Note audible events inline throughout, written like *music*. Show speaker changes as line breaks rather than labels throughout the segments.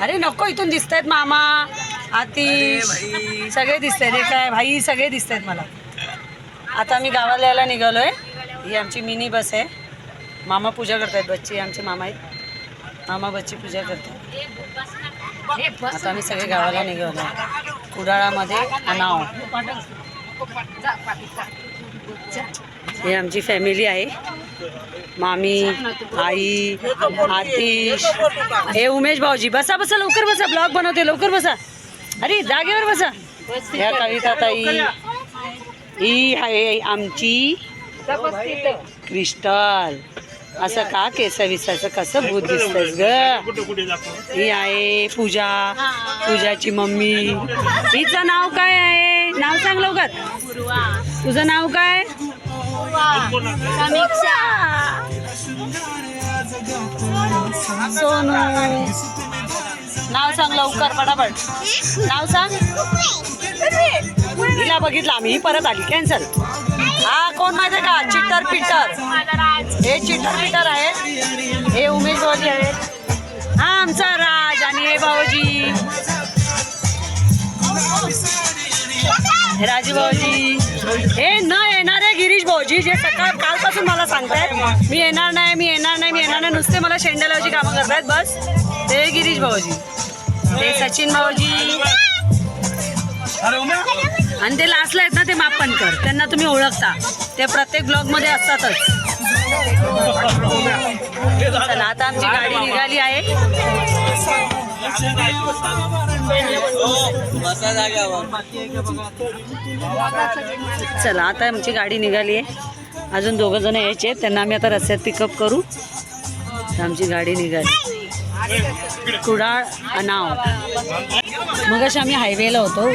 अरे नको इथून दिसत आहेत मामा. आतिश. सगळे दिसत आहेत काय भाई सगळे दिसत आहेत मला. आता आम्ही गावाला यायला निघालोय. ही आमची मिनी बस आहे. मामा पूजा करतायत बच्ची आमचे मामा आहेत. मामा बच्ची पूजा करतात. आता आम्ही सगळे गावाला निघालो कुडाळामध्ये अनाव. हे आमची फॅमिली आहे. मामी आई आतिश. हे उमेश भाऊजी बसा बसा लवकर बसा. ब्लॉग बनवते लवकर बसा. अरे जागेवर बसा. ह्या कविता ताई. ही आहे आमची क्रिस्टल. असं का केस विसायचं कसं भूत दिसतंय ग? ही आहे पूजा. पूजाची मम्मी. हिचं नाव काय आहे? नाव सांग लवकर. तुझं नाव काय? सोनू. नाव सांग लवकर पटापट नाव सांग. तिला बघितलं आम्ही परत आली कॅन्सल हा कोण माहिती का? चिटर पिटर. हे चिटर पिटर आहेत हे उमेश भाऊजी आहेत हा आमचा राज आणि हे भाऊजी. राजू भाऊजी. हे न भाऊजी जे सकाळ कालपासून मला सांगतायत मी येणार नाही मी येणार नाही मी येणार नाही. नुसते मला शेंडलावची कामं करतायत बस. ते गिरीश भाऊजी. ते सचिन भाऊजी. आणि ते लास्टला आहेत ना ते मापनकर त्यांना तुम्ही ओळखता. ते प्रत्येक ब्लॉगमध्ये असतातच. चला आता आमची गाडी निघाली आहे. चला आता आमची गाडी निघाली आहे. अजून दोघं जण यायचे आहेत. त्यांना आम्ही आता रस्त्यात पिकअप करू. आमची गाडी निघाली. कुडाळ अनाव. मग अशी आम्ही हायवेला होतो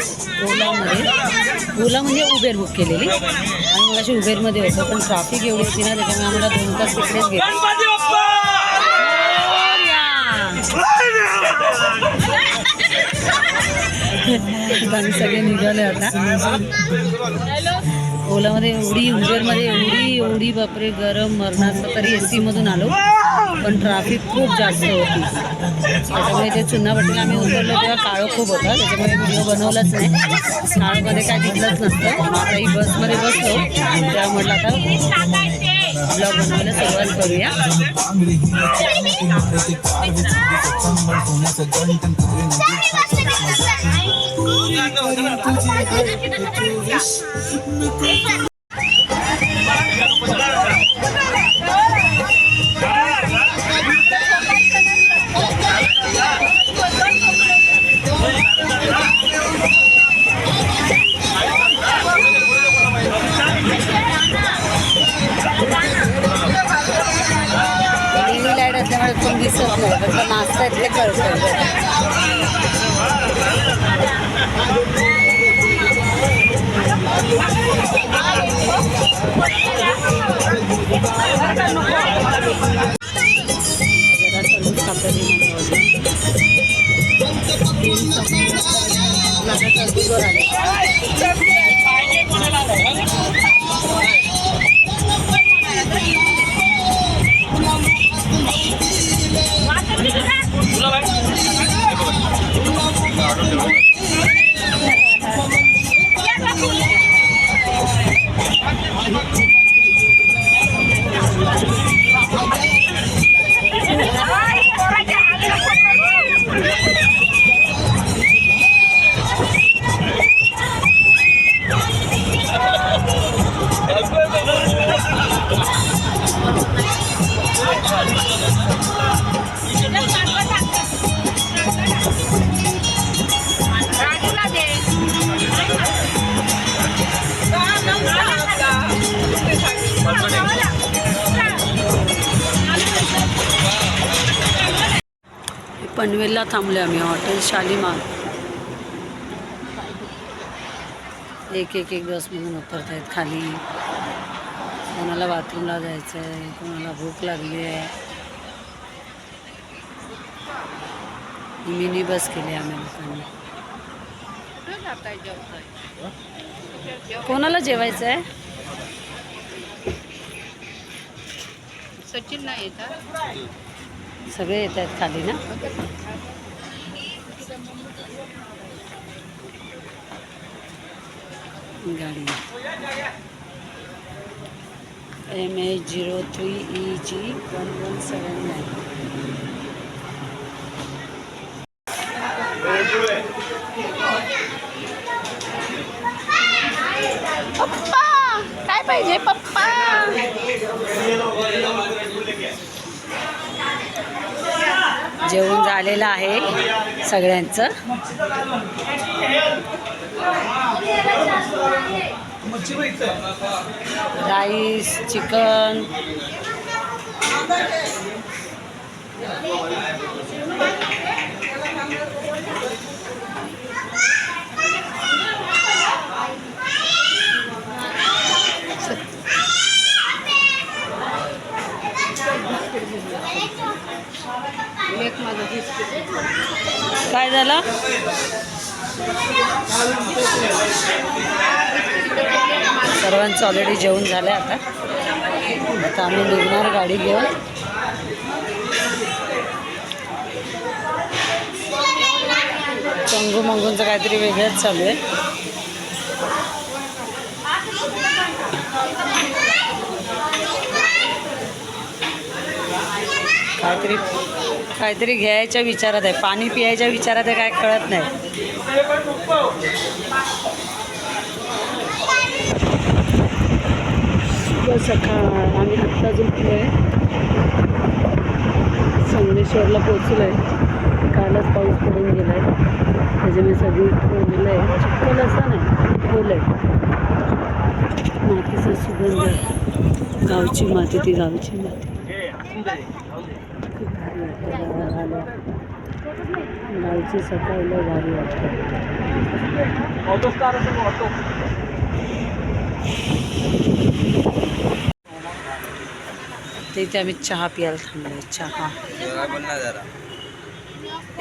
ओलामध्ये. ओला म्हणजे उबेर बुक केलेली. आणि मग अशी उबेरमध्ये होतो पण ट्रॅफिक एवढी होती ना त्याच्यामुळे आम्हाला दोन तास तिकडेच गेलो. आम्ही सगळे निघाले आता. ओलामध्ये एवढी उबेरमध्ये एवढी एवढी बापरे गरम मरणाचं तरी ए सीमधून आलो. पण ट्रॅफिक खूप जास्त होती. त्याच्यामुळे ते चुन्नापट्टीला आम्ही उतरलो तेव्हा काळं खूप होता. त्याच्यामुळे व्हिडिओ बनवलाच नाही. काळोमध्ये काय घेतलंच नसतं. आता ही बसमध्ये बसलो. तेव्हा म्हटलं आता ब्लॉग बनवायला सुरुवात करूया. 你来 पनवेलला थांबलो आम्ही हॉटेल शालिमार. एक एक एक बसमधून उतरत आहेत खाली. कोणाला बाथरूमला जायचं आहे कोणाला भूक लागली आहे मिनी बस केली आम्ही लोकांनी. कोणाला जेवायचं आहे
सचिन नाही येतात
सगळे येत आहेत खाली ना? गाडी. M H zero three E G one one seven nine
पप्पा काय पाहिजे पप्पा?
जेवण झालेलं आहे सगळ्यांचं. Rice chicken. काय झालं? सर्वांचं ऑलरेडी जेवण झालं आता. आता आम्ही निघणार गाडी घेऊन. चंगू मंगूंचं काहीतरी वेगळंच चालू आहे. काहीतरी काहीतरी घ्यायच्या विचारात आहे. पाणी पियायच्या विचारात आहे काय कळत नाही. सकाळ. आम्ही आत्ता झुकलो आहे संगमेश्वरला पोचलो आहे कालच पाऊस पडून गेला आहे त्याच्यामुळे सगळी ओलं आहे. चिखल असं नाही ओलं आहे. मातीचा सुगंध आहे. गावची माती ती गावची माती खूप भारी वाटतं गावाला आल्यावर. गावची सकाळ लय भारी वाटतं ते इथे आम्ही चहा प्यायला थांबलोय चहा.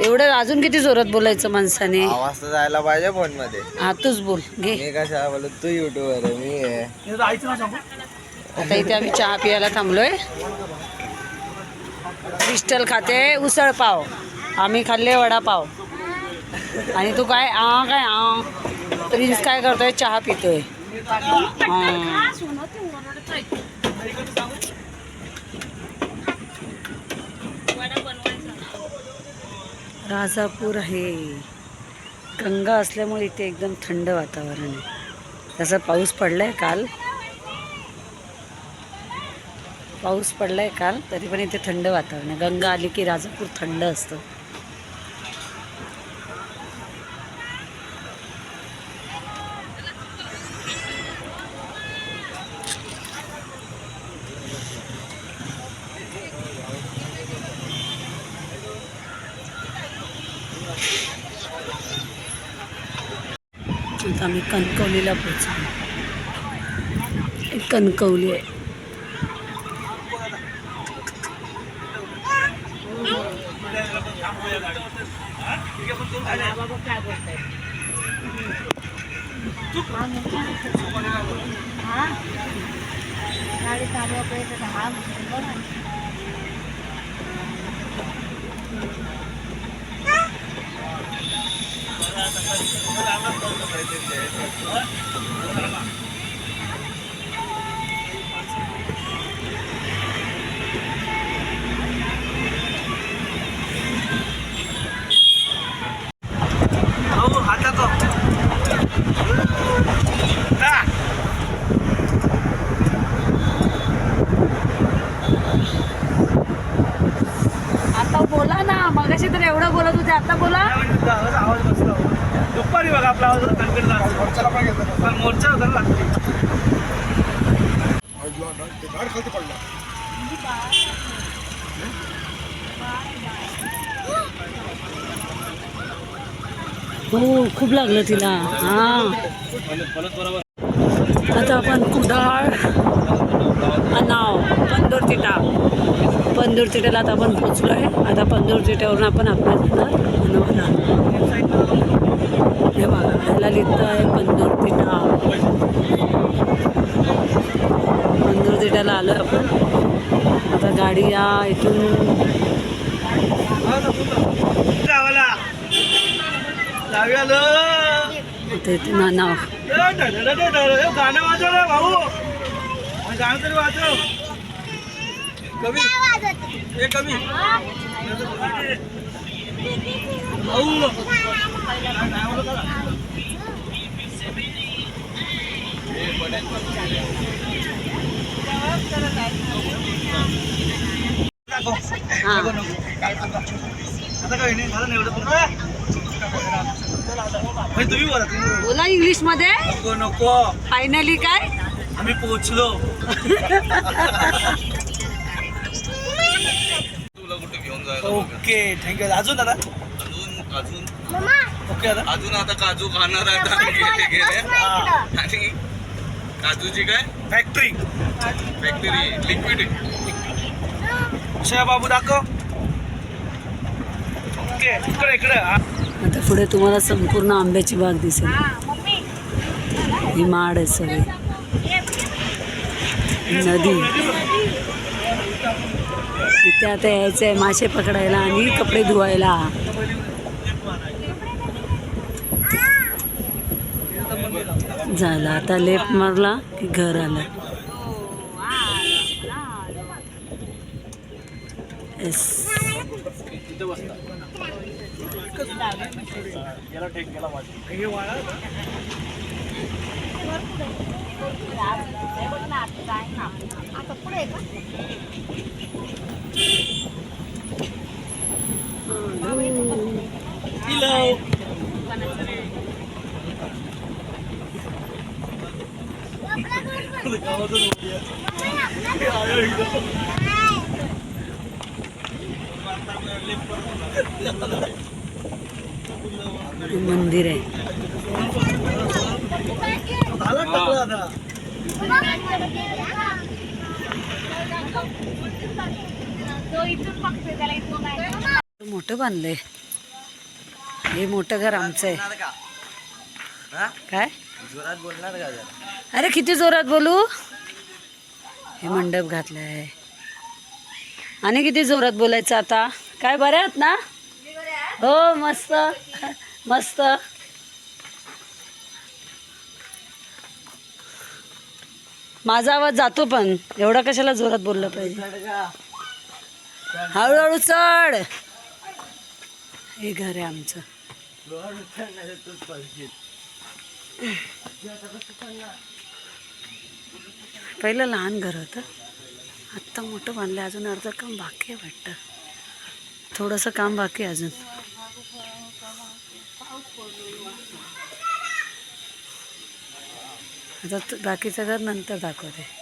एवढं अजून किती जोरात बोलायचं माणसाने?
आवाज तर जायला पाहिजे फोनमध्ये
हा तूच बोल घे.
मी कशा बोलत तू युट्यूबर आहे मी
आता इथे आम्ही चहा प्यायला थांबलोय. क्रिस्टल खाते उसळ पाव. आम्ही खाल्ले वडापाव. आणि तू काय आ काय आ. प्रिन्स काय करतोय? चहा पितोय. राजापूर आहे. गंगा असल्यामुळे इथे एकदम थंड वातावरण आहे. तसा पाऊस पडलाय काल पाऊस पडला आहे काल तरी पण इथे थंड वातावरण आहे. गंगा आली की राजापूर थंड असतं. आता आम्ही कणकवलीला पोचलो एक कणकवली आहे.
गाडी चालू पेट हा Thank you. पण मोर्चा होता ना
हो खूप लागलं तिला. हा. आता आपण कुडाळ अनाव पंदूर तिटा पंदूर तिट्याला आता आपण पोचलो आहे आता पंदूर तिट्यावरून आपण आपल्या जाणार हे बघा ह्याला लिहितं आहे पंदूर तिठा पंदूर तिठाला आलो आहे आपण. आता गाडी या इथून. आता इथे नाना
गाणं वाजव भाऊ. गाणं तरी वाजव. कमी हे. कमी भाऊ. दाखव.
हा
नको, नको. आता काही नाही झालं नाही एवढं भाई, तुम्ही बोला
इंग्लिशमध्ये
नको नको.
फायनली काय?
आम्ही पोहोचलो. *laughs* ओके थँक्यू अजून दादा?
अजून अजून. अजून आता काजू खाणार आणि काजूची काय?
फॅक्टरी
फॅक्टरी लिक्विड
बाबू दाखव. ओके इकडे इकडे.
आता पुढे तुम्हाला संपूर्ण आंब्याची बाग दिसेल. ही माड आहे सगळी. नदी. इथे आता यायचं आहे मासे पकडायला आणि कपडे धुवायला. झालं आता लेफ्ट मारला की घर आलं येस
हे वाळा होतं. Hello.
मंदिर आहे. मोठं बांधलंय. हे मोठं घर आमचं आहे. काय?
जोरात बोलणार का जरा?
अरे किती जोरात बोलू? हे मंडप घातलंय. आणि किती जोरात बोलायचं आता? काय बरे आहात ना? हो मस्त. मस्त. माझा आवाज जातो पण. एवढा कशाला जोरात बोललं पाहिजे? हळूहळू चढ. हे घर आहे आमचं. पहिलं लहान घर होतं. आत्ता मोठं बांधलं अजून अर्ध काम बाकी आहे वाटतं. थोडंसं काम बाकी आहे अजून. आता त- बाकीचं घर नंतर दाखवते.